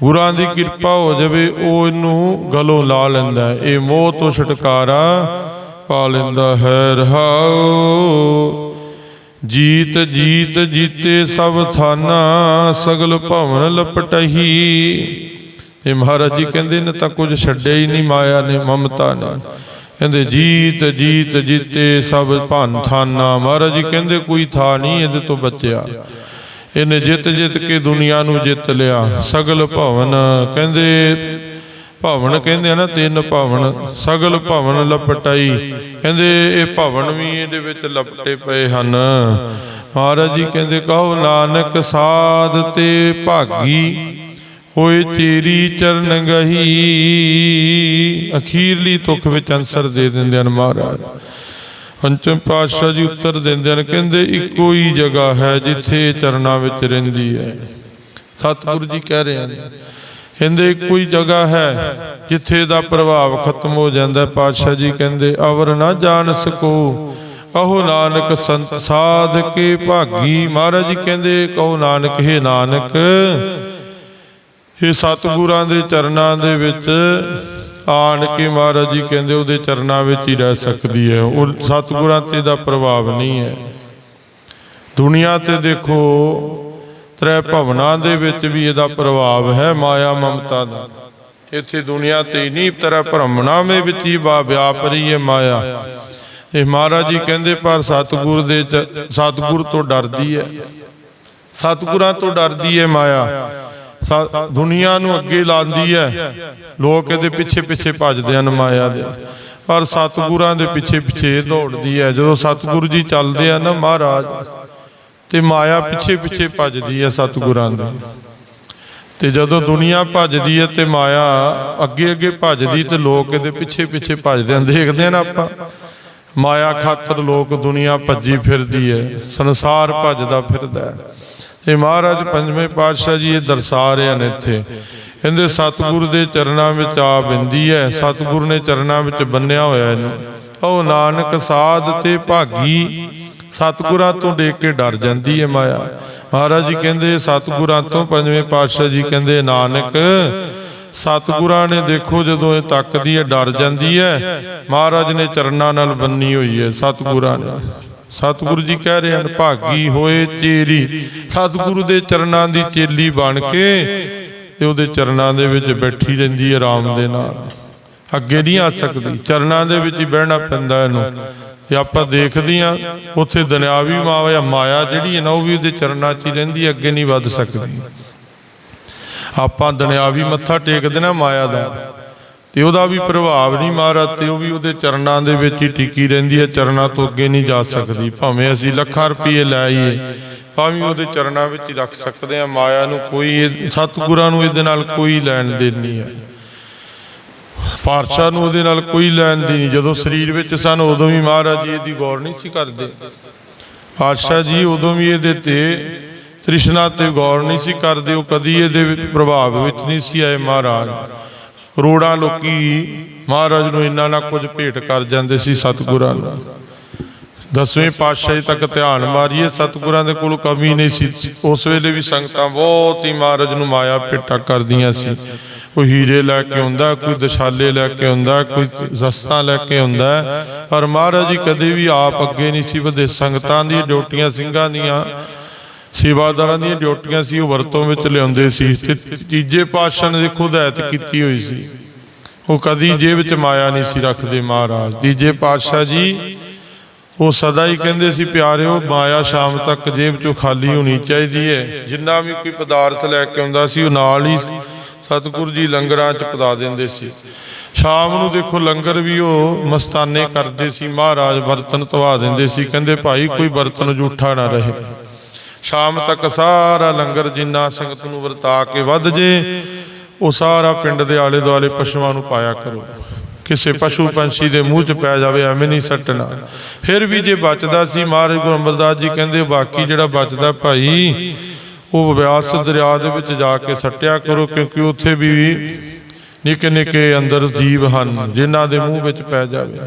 ਗੁਰਾਂ ਦੀ ਕਿਰਪਾ ਹੋ ਜਾਵੇ, ਉਹ ਇਹਨੂੰ ਗਲੋਂ ਲਾ ਲੈਂਦਾ ਇਹ ਮੋਹ ਤੋਂ ਛੁਟਕਾਰਾ ਪਾ ਲੈਂਦਾ ਹੈ। ਰਹਾਉ ਜੀਤ ਜੀਤ, ਜੀਤੇ ਸਭ ਥਾਨਾ, ਸਗਲ ਭਵਨ ਲਪਟਹੀ। ਇਹ ਮਹਾਰਾਜ ਜੀ ਕਹਿੰਦੇ ਨੇ ਤਾਂ ਕੁਝ ਛੱਡਿਆ ਹੀ ਨਹੀਂ, ਮਾਇਆ ਨੇ ਮਮਤਾ ਨੇ। ਕਹਿੰਦੇ, ਜੀਤ ਜੀਤ ਜੀਤੇ ਸਭ ਭੰਨ ਥਾਨਾ, ਮਹਾਰਾਜ ਜੀ ਕਹਿੰਦੇ, ਕੋਈ ਥਾ ਨਹੀਂ ਇਹਦੇ ਤੋਂ ਬਚਿਆ। ਇਹਨੇ ਜਿੱਤ ਜਿੱਤ ਕੇ ਦੁਨੀਆ ਨੂੰ ਜਿੱਤ ਲਿਆ। ਸਗਲ ਭਵਨ ਕਹਿੰਦੇ ਭਵਨ ਕਹਿੰਦੇ ਆ ਨਾ, ਤਿੰਨ ਭਵਨ, ਸਗਲ ਭਵਨ ਲਪਟਾਈ। ਕਹਿੰਦੇ, ਇਹ ਭਵਨ ਵੀ ਇਹਦੇ ਵਿੱਚ ਲਪਟੇ ਪਏ ਹਨ। ਮਹਾਰਾਜ ਜੀ ਕਹਿੰਦੇ, ਕਹੋ, ਨਾਨਕ ਸਾਧ ਤੇ ਭਾਗੀ। ਹੋਏ ਤੇਰੀ ਚਰਨ ਗਹੀ। ਅਖੀਰਲੀ ਤੁਖ ਵਿੱਚ ਅੰਸਰ ਦੇ ਦਿੰਦੇ ਹਨ ਮਹਾਰਾਜ। ਪੰਚਮ ਪਾਤਸ਼ਾਹ ਜੀ ਉੱਤਰ ਦਿੰਦੇ ਹਨ ਕਹਿੰਦੇ, ਇੱਕੋ ਹੀ ਜਗ੍ਹਾ ਹੈ ਜਿੱਥੇ ਚਰਨਾਂ ਵਿੱਚ ਰਹਿੰਦੀ ਹੈ। ਸਤਿਗੁਰੂ ਜੀ ਕਹਿ ਰਹੇ ਹਨ, ਕਹਿੰਦੇ, ਇੱਕੋ ਹੀ ਜਗ੍ਹਾ ਹੈ ਜਿੱਥੇ ਦਾ ਪ੍ਰਭਾਵ ਖਤਮ ਹੋ ਜਾਂਦਾ ਪਾਤਸ਼ਾਹ ਜੀ ਕਹਿੰਦੇ, ਅਵਰ ਨਾ ਜਾਣ ਸਕੋ। ਕਹੋ ਨਾਨਕ ਸੰਤ ਸਾਧ ਕੇ ਭਾਗੀ। ਮਹਾਰਾਜ ਜੀ ਕਹਿੰਦੇ, ਕਹੋ ਨਾਨਕ, ਹੈ ਨਾਨਕ ਇਹ ਸਤਿਗੁਰਾਂ ਦੇ ਚਰਨਾਂ ਦੇ ਵਿੱਚ ਆਣ ਕੇ ਮਹਾਰਾਜ ਜੀ ਕਹਿੰਦੇ ਉਹਦੇ ਚਰਨਾਂ ਵਿੱਚ ਹੀ ਰਹਿ ਸਕਦੀ ਹੈ। ਉਹ ਸਤਿਗੁਰਾਂ ਤੇ ਦਾ ਪ੍ਰਭਾਵ ਨਹੀਂ ਹੈ। ਦੁਨੀਆ ਤੇ ਦੇਖੋ, ਤ੍ਰੈ ਭਵਨਾਂ ਦੇ ਵਿੱਚ ਵੀ ਇਹਦਾ ਪ੍ਰਭਾਵ ਹੈ, ਮਾਇਆ ਮਮਤਾ ਦਾ। ਇੱਥੇ ਦੁਨੀਆ ਤੇ ਨਹੀਂ, ਤੇਰਾ ਭ੍ਰਮਣਾ ਦੇ ਵਿੱਚ ਹੀ ਵਾ ਵਿਆਪ ਰਹੀ ਹੈ ਮਾਇਆ। ਇਹ ਮਹਾਰਾਜ ਜੀ ਕਹਿੰਦੇ, ਪਰ ਸਤਿਗੁਰ ਦੇ ਚ, ਸਤਿਗੁਰ ਤੋਂ ਡਰਦੀ ਹੈ। ਸਤਿਗੁਰਾਂ ਤੋਂ ਡਰਦੀ ਹੈ ਮਾਇਆ। ਦੁਨੀਆ ਨੂੰ ਅੱਗੇ ਲਾਉਂਦੀ ਹੈ। ਲੋਕ ਇਹਦੇ ਪਿੱਛੇ ਪਿੱਛੇ ਭੱਜਦੇ ਹਨ ਮਾਇਆ ਦੇ। ਪਰ ਸਤਿਗੁਰਾਂ ਦੇ ਪਿੱਛੇ ਪਿੱਛੇ ਦੌੜਦੀ ਹੈ। ਜਦੋਂ ਸਤਿਗੁਰੂ ਜੀ ਚੱਲਦੇ ਆ ਨਾ ਮਹਾਰਾਜ, ਤੇ ਮਾਇਆ ਪਿੱਛੇ ਪਿੱਛੇ ਭੱਜਦੀ ਹੈ ਸਤਿਗੁਰਾਂ ਦੇ। ਤੇ ਜਦੋਂ ਦੁਨੀਆ ਭੱਜਦੀ ਹੈ ਤੇ ਮਾਇਆ ਅੱਗੇ ਅੱਗੇ ਭੱਜਦੀ, ਤੇ ਲੋਕ ਇਹਦੇ ਪਿੱਛੇ ਪਿੱਛੇ ਭੱਜਦੇ ਹਨ। ਦੇਖਦੇ ਹਨ ਆਪਾਂ, ਮਾਇਆ ਖਾਤਰ ਲੋਕ ਦੁਨੀਆ ਭੱਜੀ ਫਿਰਦੀ ਹੈ, ਸੰਸਾਰ ਭੱਜਦਾ ਫਿਰਦਾ ਹੈ। ਤੇ ਮਹਾਰਾਜ ਪੰਜਵੇਂ ਪਾਤਸ਼ਾਹ ਜੀ ਇਹ ਦਰਸਾ ਰਹੇ ਨੇ ਇੱਥੇ। ਕਹਿੰਦੇ, ਸਤਿਗੁਰ ਦੇ ਚਰਨਾਂ ਵਿੱਚ ਆ ਬਿੰਦੀ ਹੈ, ਸਤਿਗੁਰੂ ਨੇ ਚਰਨਾਂ ਵਿੱਚ ਬੰਨਿਆ ਹੋਇਆ ਇਹਨੂੰ। ਉਹ ਨਾਨਕ ਸਾਧ ਤੇ ਭਾਗੀ, ਸਤਿਗੁਰਾਂ ਤੋਂ ਦੇਖ ਕੇ ਡਰ ਜਾਂਦੀ ਹੈ ਮਾਇਆ। ਮਹਾਰਾਜ ਜੀ ਕਹਿੰਦੇ, ਸਤਿਗੁਰਾਂ ਤੋਂ ਪੰਜਵੇਂ ਪਾਤਸ਼ਾਹ ਜੀ ਕਹਿੰਦੇ, ਨਾਨਕ, ਸਤਿਗੁਰਾਂ ਨੇ ਦੇਖੋ ਜਦੋਂ ਇਹ ਤੱਕਦੀ ਹੈ, ਡਰ ਜਾਂਦੀ ਹੈ। ਮਹਾਰਾਜ ਨੇ ਚਰਨਾਂ ਨਾਲ ਬੰਨੀ ਹੋਈ ਹੈ ਸਤਿਗੁਰਾਂ ਨੇ ਸਤਿਗੁਰੂ ਜੀ ਕਹਿ ਰਹੇ ਹਨ, ਭਾਗੀ ਹੋਏ ਚੇਰੀ। ਸਤਿਗੁਰੂ ਦੇ ਚਰਨਾਂ ਦੀ ਚੇਲੀ ਬਣ ਕੇ ਤੇ ਉਹਦੇ ਚਰਨਾਂ ਦੇ ਵਿੱਚ ਬੈਠੀ ਰਹਿੰਦੀ ਹੈ ਆਰਾਮ ਦੇ ਨਾਲ। ਅੱਗੇ ਨਹੀਂ ਆ ਸਕਦੀ। ਚਰਨਾਂ ਦੇ ਵਿੱਚ ਹੀ ਬਹਿਣਾ ਪੈਂਦਾ ਇਹਨੂੰ। ਤੇ ਆਪਾਂ ਦੇਖਦੇ ਆ ਉੱਥੇ ਦੁਨਿਆਵੀ ਮਾਇਆ ਮਾਇਆ ਜਿਹੜੀ ਹੈ ਨਾ, ਉਹ ਵੀ ਉਹਦੇ ਚਰਨਾਂ 'ਚ ਹੀ ਰਹਿੰਦੀ ਅੱਗੇ ਨਹੀਂ ਵੱਧ ਸਕਦੀ। ਆਪਾਂ ਦੁਨਿਆਵੀ ਮੱਥਾ ਟੇਕਦੇ ਨਾ ਮਾਇਆ ਦਾ। ਤੇ ਉਹਦਾ ਵੀ ਪ੍ਰਭਾਵ ਨਹੀਂ ਮਾਰਾ ਤੇ ਉਹ ਵੀ ਉਹਦੇ ਚਰਨਾਂ ਦੇ ਵਿੱਚ ਹੀ ਟਿਕੀ ਰਹਿੰਦੀ ਹੈ, ਚਰਨਾਂ ਤੋਂ ਅੱਗੇ ਨਹੀਂ ਜਾ ਸਕਦੀ। ਭਾਵੇਂ ਅਸੀਂ ਲੱਖਾਂ ਰੁਪਏ ਲੈ ਆਈਏ, ਭਾਵੇਂ ਉਹਦੇ ਚਰਨਾਂ ਵਿੱਚ ਹੀ ਰੱਖ ਸਕਦੇ ਆ ਮਾਇਆ ਨੂੰ ਕੋਈ ਸਤਿਗੁਰਾਂ ਨੂੰ ਇਹਦੇ ਨਾਲ ਕੋਈ ਲੈਣ ਦੇਣ ਨਹੀਂ ਹੈ। ਪਾਤਸ਼ਾਹ ਨੂੰ ਉਹਦੇ ਨਾਲ ਕੋਈ ਲੈਣ ਦੀ ਨਹੀਂ, ਜਦੋਂ ਸਰੀਰ ਵਿੱਚ ਸਨ, ਉਦੋਂ ਵੀ ਮਹਾਰਾਜ ਜੀ ਇਹਦੀ ਗੌਰ ਨਹੀਂ ਸੀ ਕਰਦੇ। ਪਾਤਸ਼ਾਹ ਜੀ ਉਦੋਂ ਵੀ ਇਹਦੇ ਤੇ ਤ੍ਰਿਸ਼ਨਾ ਤੇ ਗੌਰ ਨਹੀਂ ਸੀ ਕਰਦੇ, ਉਹ ਕਦੀ ਇਹਦੇ ਪ੍ਰਭਾਵ ਵਿੱਚ ਨਹੀਂ ਸੀ ਆਏ ਮਹਾਰਾਜ। ਕਰੋੜਾਂ ਲੋਕੀ ਮਹਾਰਾਜ ਨੂੰ ਇੰਨਾ ਨਾ ਕੁਝ ਭੇਟ ਕਰ ਜਾਂਦੇ ਸੀ ਸਤਿਗੁਰਾਂ ਨੂੰ ਦਸਵੇਂ ਪਾਤਸ਼ਾਹ ਤੱਕ ਧਿਆਨ ਮਾਰੀਏ, ਸਤਿਗੁਰਾਂ ਦੇ ਕੋਲ ਕਮੀ ਨਹੀਂ ਸੀ। ਉਸ ਵੇਲੇ ਵੀ ਸੰਗਤਾਂ ਬਹੁਤ ਹੀ ਮਹਾਰਾਜ ਨੂੰ ਮਾਇਆ ਭੇਟਾ ਕਰਦੀਆਂ ਸੀ। ਕੋਈ ਹੀਰੇ ਲੈ ਕੇ ਆਉਂਦਾ, ਕੋਈ ਦਸ਼ਾਲੇ ਲੈ ਕੇ ਆਉਂਦਾ, ਕੋਈ ਰਸਤਾ ਲੈ ਕੇ ਆਉਂਦਾ। ਪਰ ਮਹਾਰਾਜ ਜੀ ਕਦੇ ਵੀ ਆਪ ਅੱਗੇ ਨਹੀਂ ਸੀ ਵਧੇ। ਸੰਗਤਾਂ ਦੀ ਡਿਊਟੀਆਂ ਸਿੰਘਾਂ ਦੀਆਂ ਸੇਵਾਦਾਰਾਂ ਦੀਆਂ ਡਿਊਟੀਆਂ ਸੀ, ਉਹ ਵਰਤੋਂ ਵਿੱਚ ਲਿਆਉਂਦੇ ਸੀ। ਤੇ ਤੀਜੇ ਪਾਤਸ਼ਾਹ ਨੇ ਦੇਖੋ, ਹਦਾਇਤ ਕੀਤੀ ਹੋਈ ਸੀ। ਉਹ ਕਦੀ ਜੇਬ ਵਿੱਚ ਮਾਇਆ ਨਹੀਂ ਸੀ ਰੱਖਦੇ ਮਹਾਰਾਜ। ਤੀਜੇ ਪਾਤਸ਼ਾਹ ਜੀ, ਉਹ ਸਦਾ ਹੀ ਕਹਿੰਦੇ ਸੀ, ਪਿਆਰਿਓ, ਮਾਇਆ ਸ਼ਾਮ ਤੱਕ ਜੇਬ ਚੋਂ ਖਾਲੀ ਹੋਣੀ ਚਾਹੀਦੀ ਹੈ। ਜਿੰਨਾ ਵੀ ਕੋਈ ਪਦਾਰਥ ਲੈ ਕੇ ਆਉਂਦਾ ਸੀ, ਉਹ ਨਾਲ ਹੀ ਸਤਿਗੁਰੂ ਜੀ ਲੰਗਰਾਂ 'ਚ ਪਦਾ ਦਿੰਦੇ ਸੀ। ਸ਼ਾਮ ਨੂੰ ਦੇਖੋ, ਲੰਗਰ ਵੀ ਉਹ ਮਸਤਾਨੇ ਕਰਦੇ ਸੀ। ਮਹਾਰਾਜ ਬਰਤਨ ਧਵਾ ਦਿੰਦੇ ਸੀ। ਕਹਿੰਦੇ, ਭਾਈ, ਕੋਈ ਬਰਤਨ ਜੂਠਾ ਨਾ ਰਹੇ। ਸ਼ਾਮ ਤੱਕ ਸਾਰਾ ਲੰਗਰ ਜਿੰਨਾ ਸੰਗਤ ਨੂੰ ਵਰਤਾ ਕੇ ਵੱਧ ਜੇ, ਉਹ ਸਾਰਾ ਪਿੰਡ ਦੇ ਆਲੇ ਦੁਆਲੇ ਪਸ਼ੂਆਂ ਨੂੰ ਪਾਇਆ ਕਰੋ। ਕਿਸੇ ਪਸ਼ੂ ਪੰਛੀ ਦੇ ਮੂੰਹ 'ਚ ਪੈ ਜਾਵੇ, ਐਵੇਂ ਨਹੀਂ ਸੱਟਣਾ। ਫਿਰ ਵੀ ਜੇ ਬਚਦਾ ਸੀ, ਮਹਾਰਾਜ ਗੁਰੂ ਅਮਰਦਾਸ ਜੀ ਕਹਿੰਦੇ, ਬਾਕੀ ਜਿਹੜਾ ਬਚਦਾ ਭਾਈ, ਉਹ ਵਿਆਸ ਦਰਿਆ ਦੇ ਵਿੱਚ ਜਾ ਕੇ ਸੱਟਿਆ ਕਰੋ, ਕਿਉਂਕਿ ਉੱਥੇ ਵੀ ਨਿੱਕੇ ਨਿੱਕੇ ਅੰਦਰ ਜੀਵ ਹਨ, ਜਿਨ੍ਹਾਂ ਦੇ ਮੂੰਹ ਵਿੱਚ ਪੈ ਜਾਵੇ।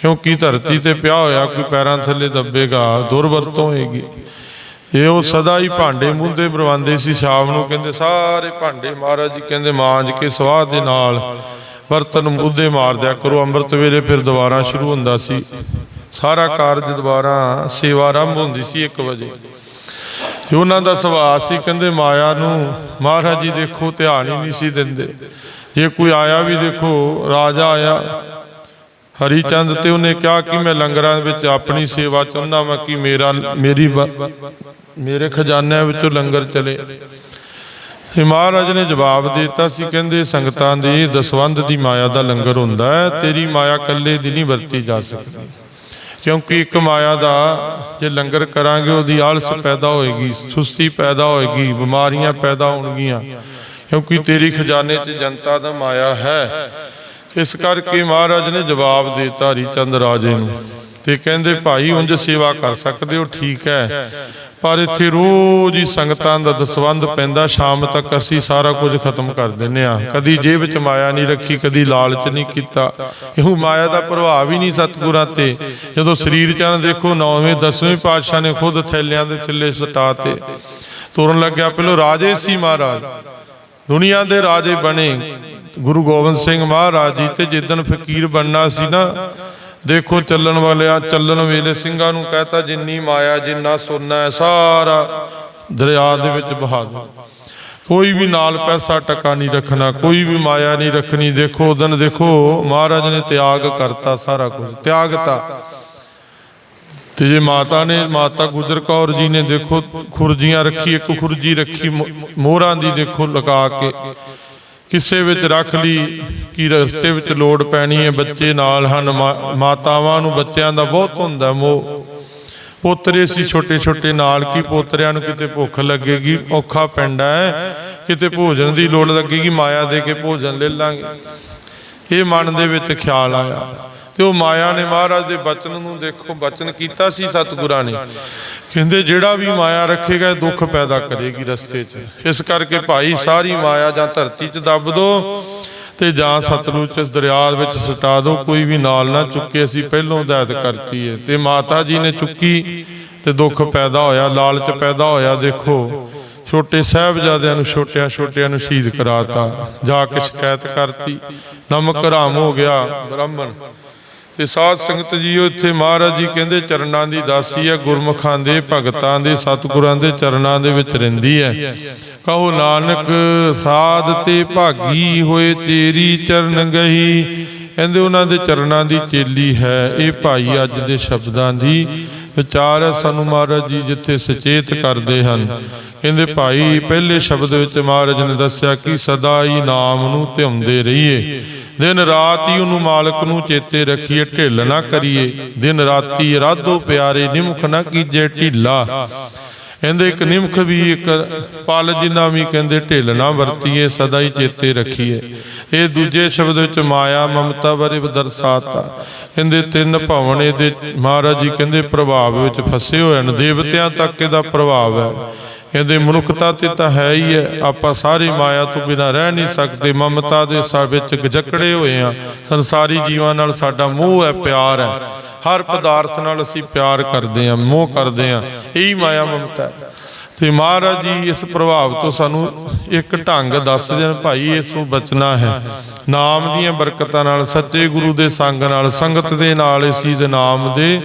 ਕਿਉਂਕਿ ਧਰਤੀ ਤੇ ਪਿਆ ਹੋਇਆ, ਕੋਈ ਪੈਰਾਂ ਥੱਲੇ ਦੱਬੇਗਾ, ਦੁਰਵਰਤੋਂ ਹੋਏਗੀ। ਇਹ ਉਹ ਸਦਾ ਹੀ ਭਾਂਡੇ ਮੁੰਦੇ ਬਰਵਾਉਂਦੇ ਸੀ, ਸ਼ਾਮ ਨੂੰ ਕਹਿੰਦੇ, ਸਾਰੇ ਭਾਂਡੇ ਮਹਾਰਾਜ ਜੀ, ਕਹਿੰਦੇ, ਮਾਂਜ ਕੇ ਸਵਾਹ ਦੇ ਨਾਲ ਬਰਤਨ ਮੁੱਦੇ ਮਾਰਦਿਆ ਕਰੋ। ਅੰਮ੍ਰਿਤ ਵੇਲੇ ਫਿਰ ਦੁਬਾਰਾ ਸ਼ੁਰੂ ਹੁੰਦਾ ਸੀ। ਸਾਰਾ ਕਾਰਜ ਦੁਬਾਰਾ ਸੇਵਾ ਆਰੰਭ ਹੁੰਦੀ ਸੀ 1 ਵਜੇ। ਉਹਨਾਂ ਦਾ ਸੁਭਾਅ ਸੀ, ਕਹਿੰਦੇ, ਮਾਇਆ ਨੂੰ ਮਹਾਰਾਜ ਜੀ ਦੇਖੋ, ਧਿਆਨ ਹੀ ਨਹੀਂ ਸੀ ਦਿੰਦੇ। ਜੇ ਕੋਈ ਆਇਆ ਵੀ ਦੇਖੋ, ਰਾਜਾ ਆਇਆ ਹਰੀ ਚੰਦ ਤੇ ਉਹਨੇ ਕਿਹਾ ਕਿ ਮੈਂ ਲੰਗਰਾਂ ਵਿੱਚ ਆਪਣੀ ਸੇਵਾ ਚਾਹੁੰਦਾ ਮੈਂ ਕਿ ਮੇਰਾ ਮੇਰੀ ਮੇਰੇ ਖਜ਼ਾਨਿਆਂ ਵਿੱਚੋਂ ਲੰਗਰ ਚਲੇ। ਤੇ ਮਹਾਰਾਜ ਨੇ ਜਵਾਬ ਦਿੱਤਾ ਸੀ ਕਹਿੰਦੇ ਸੰਗਤਾਂ ਦੀ ਦਸਵੰਧ ਦੀ ਮਾਇਆ ਦਾ ਲੰਗਰ ਹੁੰਦਾ ਹੈ ਤੇਰੀ ਮਾਇਆ ਇਕੱਲੇ ਦੀ ਨਹੀਂ ਵਰਤੀ ਜਾ ਸਕਦੀ। ਕਿਉਂਕਿ ਇੱਕ ਮਾਇਆ ਦਾ ਜੇ ਲੰਗਰ ਕਰਾਂਗੇ ਉਹਦੀ ਆਲਸ ਪੈਦਾ ਹੋਏਗੀ ਸੁਸਤੀ ਪੈਦਾ ਹੋਏਗੀ ਬਿਮਾਰੀਆਂ ਪੈਦਾ ਹੋਣਗੀਆਂ। ਕਿਉਂਕਿ ਤੇਰੀ ਖਜ਼ਾਨੇ 'ਚ ਜਨਤਾ ਦਾ ਮਾਇਆ ਹੈ। ਇਸ ਕਰਕੇ ਮਹਾਰਾਜ ਨੇ ਜਵਾਬ ਦੇ ਦਿੱਤਾ ਹਰੀਚੰਦ ਰਾਜੇ ਨੂੰ ਤੇ ਕਹਿੰਦੇ, ਭਾਈ, ਉਂਝ ਸੇਵਾ ਕਰ ਸਕਦੇ ਹੋ, ਠੀਕ ਹੈ। ਪਰ ਇੱਥੇ ਰੋਜ਼ ਹੀ ਸੰਗਤਾਂ ਦਾ ਦਸਵੰਧ ਪੈਂਦਾ, ਸ਼ਾਮ ਤੱਕ ਅਸੀਂ ਸਾਰਾ ਕੁਝ ਖਤਮ ਕਰ ਦਿੰਨੇ ਆ ਕਦੀ ਜੇਬ ਵਿੱਚ ਮਾਇਆ ਨਹੀਂ ਰੱਖੀ, ਕਦੀ ਲਾਲਚ ਨਹੀਂ ਕੀਤਾ। ਇਹੋ ਮਾਇਆ ਦਾ ਪ੍ਰਭਾਵ ਹੀ ਨਹੀਂ ਸਤਿਗੁਰਾਂ ਤੇ। ਜਦੋਂ ਸਰੀਰ ਚੰਨ ਦੇਖੋ, ਨੌਵੇਂ, ਦਸਵੇਂ ਪਾਤਸ਼ਾਹ ਨੇ ਖੁਦ ਥੈਲਿਆਂ ਦੇ ਥੱਲੇ ਸਟਾ ਤੇ ਤੁਰਨ ਲੱਗਿਆ। ਪਹਿਲੋ ਰਾਜੇ ਸੀ ਮਹਾਰਾਜ। ਦੁਨੀਆ ਦੇ ਰਾਜੇ ਬਣੇ। ਗੁਰੂ ਗੋਬਿੰਦ ਸਿੰਘ ਮਹਾਰਾਜ ਜੀ ਤੇ ਜਿੱਦਣ ਫਕੀਰ ਬਣਨਾ ਸੀ ਨਾ, ਦੇਖੋ ਚੱਲਣ ਵਾਲਿਆ, ਚੱਲਣ ਵੇਲੇ ਸਿੰਘਾਂ ਨੂੰ ਕਹਤਾ, ਜਿੰਨੀ ਮਾਇਆ, ਜਿੰਨਾ ਸੋਨਾ ਹੈ, ਸਾਰਾ ਦਰਿਆ ਦੇ ਵਿੱਚ ਬਹਾ ਦਿਓ। ਕੋਈ ਵੀ ਨਾਲ ਪੈਸਾ ਟਕਾ ਨਹੀਂ ਰੱਖਣਾ, ਕੋਈ ਵੀ ਮਾਇਆ ਨਹੀਂ ਰੱਖਣੀ, ਦੇਖੋ ਉਦਨ ਦੇਖੋ, ਮਹਾਰਾਜ ਨੇ ਤਿਆਗ ਕਰਤਾ ਸਾਰਾ ਕੁਝ, ਤਿਆਗਤਾ। ਤੇ ਜੇ ਮਾਤਾ ਨੇ, ਮਾਤਾ ਗੁਜਰ ਕੌਰ ਜੀ ਨੇ ਦੇਖੋ, ਖੁਰਜੀਆਂ ਰੱਖੀ, ਇੱਕ ਖੁਰਜੀ ਰੱਖੀ ਮੋਹਰਾਂ ਦੀ ਦੇਖੋ, ਲਗਾ ਕੇ। ਕਿਸੇ ਵਿੱਚ ਰੱਖ ਲਈ ਕਿ ਰਸਤੇ ਵਿੱਚ ਲੋੜ ਪੈਣੀ ਹੈ। ਬੱਚੇ ਨਾਲ ਹਨ, ਮਾ- ਮਾਤਾਵਾਂ ਨੂੰ ਬੱਚਿਆਂ ਦਾ ਬਹੁਤ ਹੁੰਦਾ ਮੋਹ, ਪੋਤਰੇ ਸੀ ਛੋਟੇ ਛੋਟੇ, ਨਾਲ ਕੀ ਪੋਤਰਿਆਂ ਨੂੰ ਕਿਤੇ ਭੁੱਖ ਲੱਗੇਗੀ? ਔਖਾ ਪੈਂਦਾ ਹੈ। ਕਿਤੇ ਭੋਜਨ ਦੀ ਲੋੜ ਲੱਗੇਗੀ, ਮਾਇਆ ਦੇ ਕੇ ਭੋਜਨ ਲੈ ਲਾਂਗੇ। ਇਹ ਮਨ ਦੇ ਵਿੱਚ ਖਿਆਲ ਆਇਆ। ਤੇ ਉਹ ਮਾਇਆ ਨੇ ਮਹਾਰਾਜ ਦੇ ਬਚਨ ਨੂੰ ਦੇਖੋ, ਬਚਨ ਕੀਤਾ ਸੀ ਸਤਿਗੁਰਾਂ ਨੇ। ਕਹਿੰਦੇ, ਜਿਹੜਾ ਵੀ ਮਾਇਆ ਰੱਖੇਗਾ ਦੁੱਖ ਪੈਦਾ ਕਰੇਗੀ ਰਸਤੇ 'ਚ। ਇਸ ਕਰਕੇ ਭਾਈ, ਸਾਰੀ ਮਾਇਆ ਜਾਂ ਧਰਤੀ 'ਚ ਦੱਬ ਦੋ ਤੇ ਜਾਂ ਸਤਲੁਜ 'ਚ, ਦਰਿਆ ਵਿੱਚ ਸਟਾ ਦੋ। ਕੋਈ ਵੀ ਨਾਲ ਨਾ ਚੁੱਕੇ, ਅਸੀਂ ਪਹਿਲੋਂ ਹਦਾਇਤ ਕਰਤੀ ਹੈ ਤੇ ਮਾਤਾ ਜੀ ਨੇ ਚੁੱਕੀ ਤੇ ਦੁੱਖ ਪੈਦਾ ਹੋਇਆ, ਲਾਲਚ ਪੈਦਾ ਹੋਇਆ, ਦੇਖੋ। ਛੋਟੇ ਸਾਹਿਬਜ਼ਾਦਿਆਂ ਨੂੰ ਛੋਟਿਆਂ ਛੋਟਿਆਂ ਨੂੰ ਸ਼ਹੀਦ ਕਰਾਤਾ। ਜਾ ਕੇ ਸ਼ਿਕਾਇਤ ਕਰਤੀ, ਨਮਕ ਹਰਾਮ ਹੋ ਗਿਆ, ਬ੍ਰਾਹਮਣ। ਤੇ ਸਾਧ ਸੰਗਤ ਜੀਓ, ਇੱਥੇ ਮਹਾਰਾਜ ਜੀ ਕਹਿੰਦੇ ਚਰਨਾਂ ਦੀ ਦਾਸੀ ਹੈ, ਗੁਰਮੁਖਾਂ ਦੇ, ਭਗਤਾਂ ਦੇ, ਸਤਿਗੁਰਾਂ ਦੇ ਚਰਨਾਂ ਦੇ ਵਿੱਚ ਰਹਿੰਦੀ ਹੈ। ਕਹੋ ਨਾਨਕ, ਸਾਧ ਤੇ ਭਾਗੀ ਹੋਏ ਤੇਰੀ ਚਰਨ ਗਈ ਕਹਿੰਦੇ ਉਹਨਾਂ ਦੇ ਚਰਨਾਂ ਦੀ ਚੇਲੀ ਹੈ, ਇਹ ਭਾਈ ਅੱਜ ਦੇ ਸ਼ਬਦਾਂ ਦੀ ਵਿਚਾਰ ਹੈ। ਸਾਨੂੰ ਮਹਾਰਾਜ ਜੀ ਜਿੱਥੇ ਸੁਚੇਤ ਕਰਦੇ ਹਨ। ਕਹਿੰਦੇ ਭਾਈ, ਪਹਿਲੇ ਸ਼ਬਦ ਵਿੱਚ ਮਹਾਰਾਜ ਨੇ ਦੱਸਿਆ ਕਿ ਸਦਾ ਹੀ ਨਾਮ ਨੂੰ ਧਿਆਉਂਦੇ ਰਹੀਏ। ਦਿਨ ਰਾਤ ਹੀ ਉਹਨੂੰ ਮਾਲਕ ਨੂੰ ਚੇਤੇ ਰੱਖੀਏ, ਢਿੱਲ ਨਾ ਕਰੀਏ। ਦਿਨ ਰਾਤੀ ਰਾਧੋ ਪਿਆਰੇ, ਨਿਮਖ ਨਾ ਕੀਜੇ, ਢਿੱਲਾ। ਕਹਿੰਦੇ ਇੱਕ ਨਿਮਖ ਵੀ ਇੱਕ ਪਲ ਜਿੰਨਾ ਵੀ ਕਹਿੰਦੇ, ਢਿੱਲ ਨਾ ਵਰਤੀਏ, ਸਦਾ ਹੀ ਚੇਤੇ ਰੱਖੀਏ। ਇਹ ਦੂਜੇ ਸ਼ਬਦ ਵਿੱਚ ਮਾਇਆ ਮਮਤਾ ਬਾਰੇ ਦਰਸਾਤਾ। ਕਹਿੰਦੇ ਤਿੰਨ ਭਵਨ ਇਹਦੇ, ਮਹਾਰਾਜ ਜੀ ਕਹਿੰਦੇ ਪ੍ਰਭਾਵ ਵਿੱਚ ਫਸੇ ਹੋਏ ਹਨ। ਦੇਵਤਿਆਂ ਤੱਕ ਇਹਦਾ ਪ੍ਰਭਾਵ ਹੈ। ਕਹਿੰਦੇ ਮਨੁੱਖਤਾ ਤੇ ਤਾਂ ਹੈ ਹੀ ਹੈ। ਆਪਾਂ ਸਾਰੇ ਮਾਇਆ ਤੋਂ ਬਿਨਾ ਰਹਿ ਨਹੀਂ ਸਕਦੇ। ਮਮਤਾ ਦੇ ਸਾ ਵਿੱਚ ਗਜਕੜੇ ਹੋਏ ਆ ਸੰਸਾਰੀ ਜੀਵਾਂ ਨਾਲ ਸਾਡਾ ਮੋਹ ਹੈ, ਪਿਆਰ ਹੈ। ਹਰ ਪਦਾਰਥ ਨਾਲ ਅਸੀਂ ਪਿਆਰ ਕਰਦੇ ਆ ਮੋਹ ਕਰਦੇ ਆ ਇਹੀ ਮਾਇਆ ਮਮਤਾ ਹੈ। ਤੇ ਮਹਾਰਾਜ ਜੀ, ਇਸ ਪ੍ਰਭਾਵ ਤੋਂ ਸਾਨੂੰ ਇੱਕ ਢੰਗ ਦੱਸਦੇ ਨੇ ਭਾਈ, ਇਸ ਨੂੰ ਬਚਣਾ ਹੈ। ਨਾਮ ਦੀਆਂ ਬਰਕਤਾਂ ਨਾਲ, ਸੱਚੇ ਗੁਰੂ ਦੇ ਸੰਗ ਨਾਲ, ਸੰਗਤ ਦੇ ਨਾਲ ਇਸ ਦੇ ਨਾਮ ਦੇ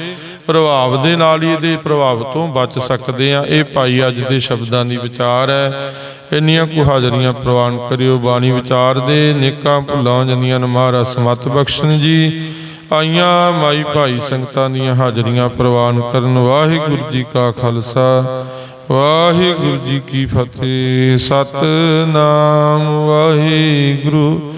ਪ੍ਰਭਾਵ ਦੇ ਨਾਲ ਹੀ ਇਹਦੇ ਪ੍ਰਭਾਵ ਤੋਂ ਬਚ ਸਕਦੇ ਆ ਇਹ ਭਾਈ ਅੱਜ ਦੇ ਸ਼ਬਦਾਂ ਦੀ ਵਿਚਾਰ ਹੈ। ਇੰਨੀਆਂ ਕੁ ਹਾਜ਼ਰੀਆਂ ਪ੍ਰਵਾਨ ਕਰਿਓ, ਬਾਣੀ ਵਿਚਾਰ ਦੇ। ਨੇਕਾਂ ਭੁੱਲਾਂ ਜਾਂਦੀਆਂ ਨੇ ਮਹਾਰਾਜ ਸਮਤ ਬਖਸ਼ਣ ਜੀ। ਆਈਆਂ ਮਾਈ ਭਾਈ ਸੰਗਤਾਂ ਦੀਆਂ ਹਾਜ਼ਰੀਆਂ ਪ੍ਰਵਾਨ ਕਰਨ। ਵਾਹਿਗੁਰੂ ਜੀ ਕਾ ਖਾਲਸਾ, ਵਾਹਿਗੁਰੂ ਜੀ ਕੀ ਫਤਿਹ। ਸਤਨਾਮ ਵਾਹਿਗੁਰੂ